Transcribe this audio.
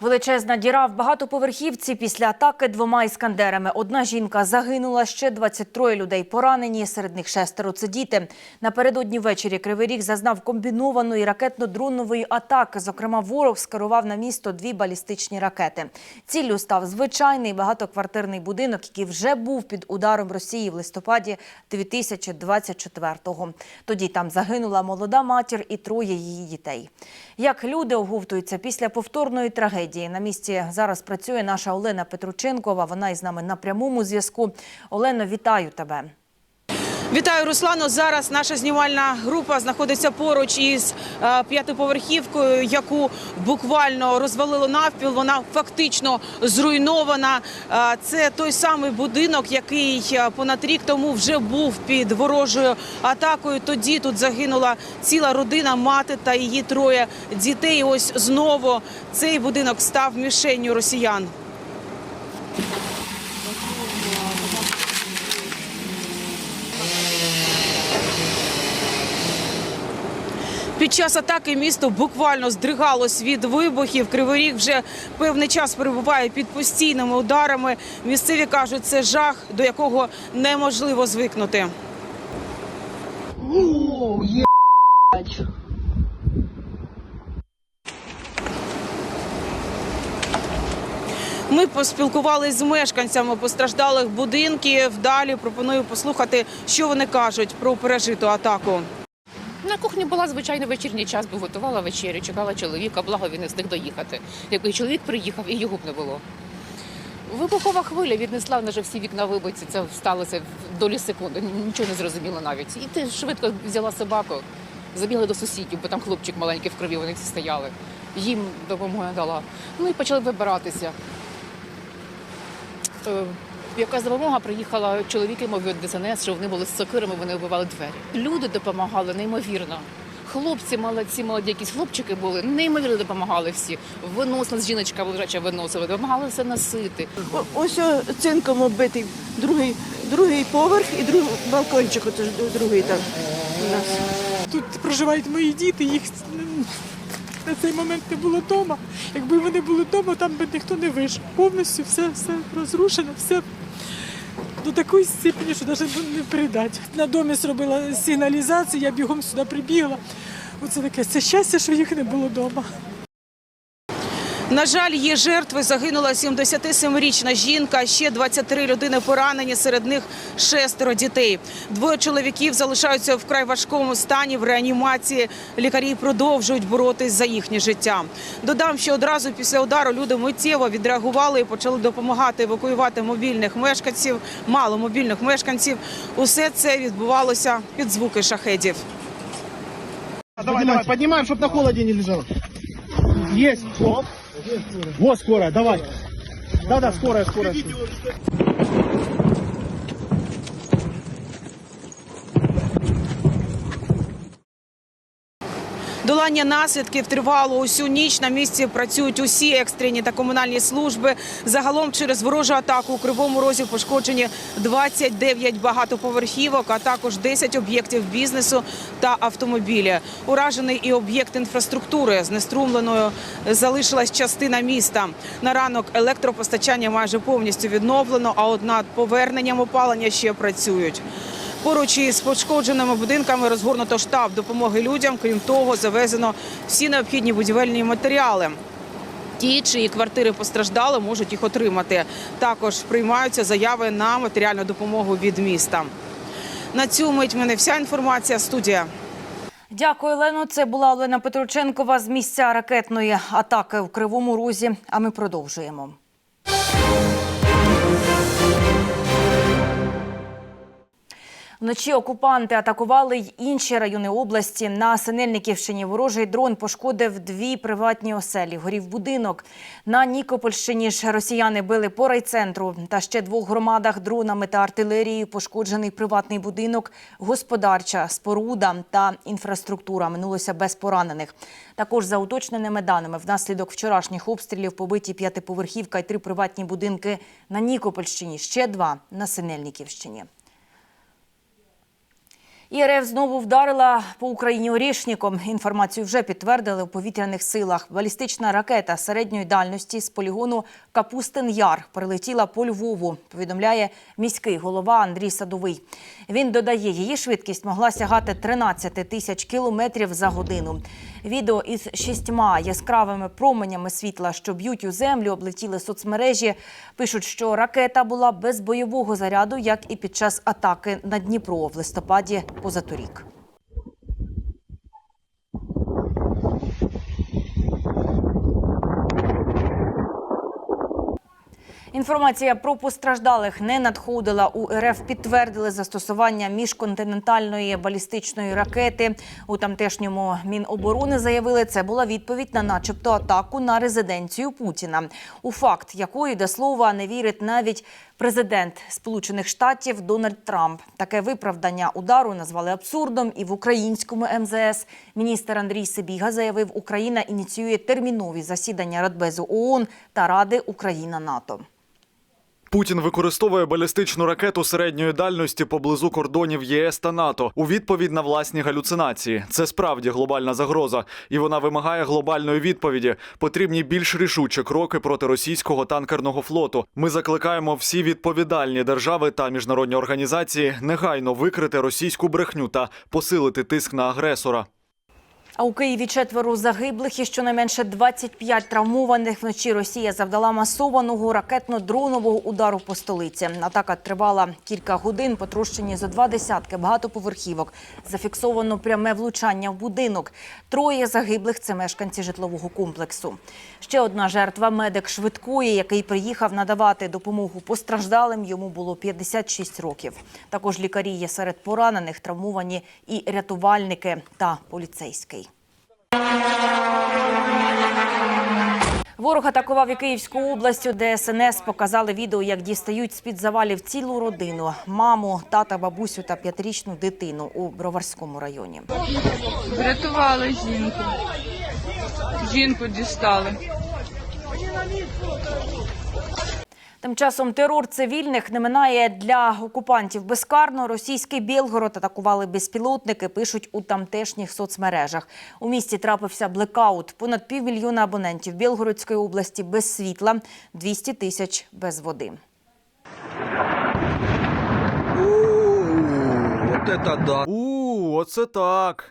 Величезна діра в багатоповерхівці після атаки двома іскандерами. Одна жінка загинула, ще 23 людей поранені, серед них шестеро – це діти. Напередодні ввечері Кривий Ріг зазнав комбінованої ракетно-дронової атаки. Зокрема, ворог скерував на місто дві балістичні ракети. Ціллю став звичайний багатоквартирний будинок, який вже був під ударом Росії в листопаді 2024-го. Тоді там загинула молода матір і троє її дітей. Як люди оговтуються після повторної трагедії? На місці зараз працює наша Олена Петрученкова. Вона із нами на прямому зв'язку. Олено, вітаю тебе. Вітаю, Руслано. Зараз наша знімальна група знаходиться поруч із е, п'ятиповерхівкою, яку буквально розвалило навпіл. Вона фактично зруйнована. Е, це той самий будинок, який е, понад рік тому вже був під ворожою атакою. Тоді тут загинула ціла родина, мати та її троє дітей. Ось знову цей будинок став мішенню росіян. Під час атаки місто буквально здригалось від вибухів. Кривий Ріг вже певний час перебуває під постійними ударами. Місцеві кажуть, це жах, до якого неможливо звикнути. Ми поспілкувалися з мешканцями постраждалих будинків. Далі пропоную послухати, що вони кажуть про пережиту атаку. На кухні була звичайно вечірній час, бо готувала вечерю, чекала чоловіка, благо він не встиг доїхати. Який чоловік приїхав і його б не було. Вибухова хвиля віднесла в нас вже всі вікна вибиті. Це сталося в долі секунди. Нічого не зрозуміло навіть. І ти швидко взяла собаку, забігла до сусідів, бо там хлопчик маленький в крові, вони всі стояли. Їм допомогу надала. Ну і почали вибиратися. Якась допомога приїхала чоловіки, мов від ДСНС, що вони були з сокирами, вони вбивали двері. Люди допомагали неймовірно. Хлопці молодці, молоді якісь хлопчики були, неймовірно допомагали всі. Виносили, жіночка лежача виносила, допомагали все носити. О- Ось о, цинком оббитий другий, другий поверх і другий балкончик, ото ж другий там у нас. Тут проживають мої діти, їх на цей момент не було вдома. Якби вони були вдома, там би ніхто не вижив. Повністю все, все розрушено, все до такої степені, що навіть не передати. На домі зробила сигналізацію, я бігом сюди прибігла. Оце таке це щастя, що їх не було вдома. На жаль, є жертви. Загинула 77-річна жінка. Ще 23 людини поранені. Серед них шестеро дітей. Двоє чоловіків залишаються в край важкому стані в реанімації. Лікарі продовжують боротись за їхнє життя. Додам, що одразу після удару люди миттєво відреагували і почали допомагати евакуювати мобільних мешканців, маломобільних мешканців. Усе це відбувалося під звуки шахедів. Давай, давай, поднимаем, чтобы на холоде не лежал. Есть. Оп. Вот скорая, давай. Да-да, скорая, скорая. Долання наслідків тривало усю ніч. На місці працюють усі екстрені та комунальні служби. Загалом через ворожу атаку у Кривому Розі пошкоджені 29 багатоповерхівок, а також 10 об'єктів бізнесу та автомобілі. Уражений і об'єкт інфраструктури. Знеструмленою залишилась частина міста. На ранок електропостачання майже повністю відновлено, а от над поверненням опалення ще працюють. Поруч із пошкодженими будинками розгорнуто штаб допомоги людям. Крім того, завезено всі необхідні будівельні матеріали. Ті, чиї квартири постраждали, можуть їх отримати. Також приймаються заяви на матеріальну допомогу від міста. На цю мить мене вся інформація. Студія. Дякую, Олено. Це була Олена Петрученкова з місця ракетної атаки в Кривому Розі. А ми продовжуємо. Вночі окупанти атакували й інші райони області. На Синельниківщині ворожий дрон пошкодив дві приватні оселі. Горів будинок. На Нікопольщині ж росіяни били по райцентру. Та ще двох громадах дронами та артилерією пошкоджений приватний будинок, господарча споруда та інфраструктура. Минулося без поранених. Також за уточненими даними, внаслідок вчорашніх обстрілів побиті п'ятиповерхівка і три приватні будинки на Нікопольщині. Ще два на Синельниківщині. І РФ знову вдарила по Україні орішником. Інформацію вже підтвердили у повітряних силах. Балістична ракета середньої дальності з полігону Капустин Яр прилетіла по Львову. Повідомляє міський голова Андрій Садовий. Він додає, її швидкість могла сягати 13 тисяч кілометрів за годину. Відео із шістьма яскравими променями світла, що б'ють у землю, облетіли соцмережі. Пишуть, що ракета була без бойового заряду, як і під час атаки на Дніпро в листопаді позаторік. Інформація про постраждалих не надходила. У РФ підтвердили застосування міжконтинентальної балістичної ракети. У тамтешньому Міноборони заявили, це була відповідь на начебто атаку на резиденцію Путіна. У факт якої до слова не вірить навіть президент Сполучених Штатів Дональд Трамп. Таке виправдання удару назвали абсурдом. І в українському МЗС міністр Андрій Сибіга заявив, Україна ініціює термінові засідання Радбезу ООН та Ради Україна НАТО. Путін використовує балістичну ракету середньої дальності поблизу кордонів ЄС та НАТО у відповідь на власні галюцинації. Це справді глобальна загроза, і вона вимагає глобальної відповіді. Потрібні більш рішучі кроки проти російського танкерного флоту. Ми закликаємо всі відповідальні держави та міжнародні організації негайно викрити російську брехню та посилити тиск на агресора. А у Києві четверо загиблих і щонайменше 25 травмованих. Вночі Росія завдала масованого ракетно-дронового удару по столиці. Атака тривала кілька годин, потрощені зо два десятки багатоповерхівок. Зафіксовано пряме влучання в будинок. Троє загиблих – це мешканці житлового комплексу. Ще одна жертва – медик швидкої, який приїхав надавати допомогу постраждалим. Йому було 56 років. Також лікарі є серед поранених, травмовані і рятувальники та поліцейський. Ворог атакував і Київську область. де СНС показали відео, як дістають з-під завалів цілу родину – маму, тата, бабусю та п'ятирічну дитину у Броварському районі. Врятували жінку. Жінку дістали. Тим часом терор цивільних не минає для окупантів безкарно. Російський Білгород атакували безпілотники, пишуть у тамтешніх соцмережах. У місті трапився блекаут. Понад півмільйона абонентів Білгородської області без світла, 200 тисяч без води. У, оце так.